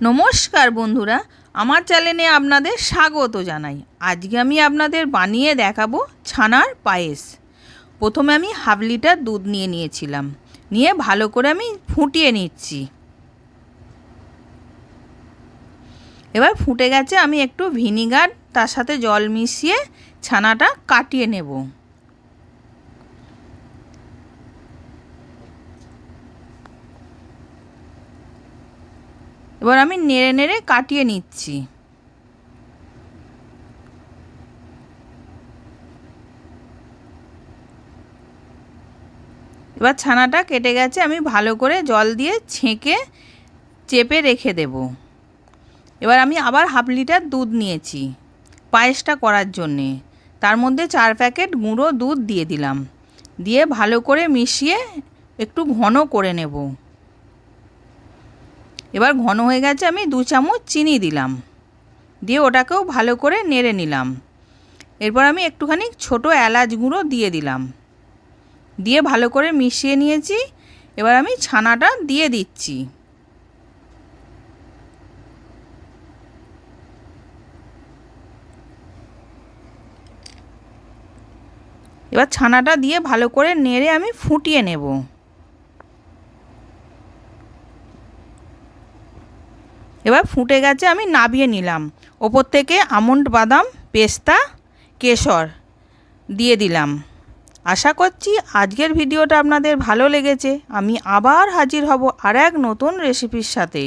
নমস্কার বন্ধুরা, আমার চ্যানেলে আপনাদের স্বাগত জানাই। আজকে আমি আপনাদের বানিয়ে দেখাবো ছানার পায়েস। প্রথমে আমি হাফ লিটার দুধ নিয়ে নিয়েছিলাম। নিয়ে ভালো করে আমি ফুটিয়ে নিচ্ছি। এবার ফুটে গেছে, আমি একটু ভিনিগার, তার সাথে জল মিশিয়ে ছানাটা কাটিয়ে নেব। এবার আমি নেড়ে নেড়ে কাটিয়ে নিচ্ছি। এবার ছানাটা কেটে গেছে, আমি ভালো করে জল দিয়ে ছেঁকে চেপে রেখে দেব। এবার আমি আবার হাফ লিটার দুধ নিয়েছি পায়েসটা করার জন্যে। তার মধ্যে চার প্যাকেট গুঁড়ো দুধ দিয়ে দিলাম। দিয়ে ভালো করে মিশিয়ে একটু ঘন করে নেব। এবার ঘন হয়ে গেছে, আমি দু চামচ চিনি দিলাম। দিয়ে ওটাকেও ভালো করে নেড়ে নিলাম। এরপর আমি একটুখানি ছোট এলাচ গুঁড়ো দিয়ে দিলাম। দিয়ে ভালো করে মিশিয়ে নিয়েছি। এবার আমি ছানাটা দিয়ে দিচ্ছি। এবার ছানাটা দিয়ে ভালো করে নেড়ে আমি ফুটিয়ে নেব। এবার ফুটে গেছে আমি নাবিয়ে নিলাম। ওপর থেকে আমন্ড বাদাম, পেস্তা, কেশর দিয়ে দিলাম। আশা করছি আজকের ভিডিওটা আপনাদের ভালো লেগেছে। আমি আবার হাজির হব আর এক নতুন রেসিপির সাথে।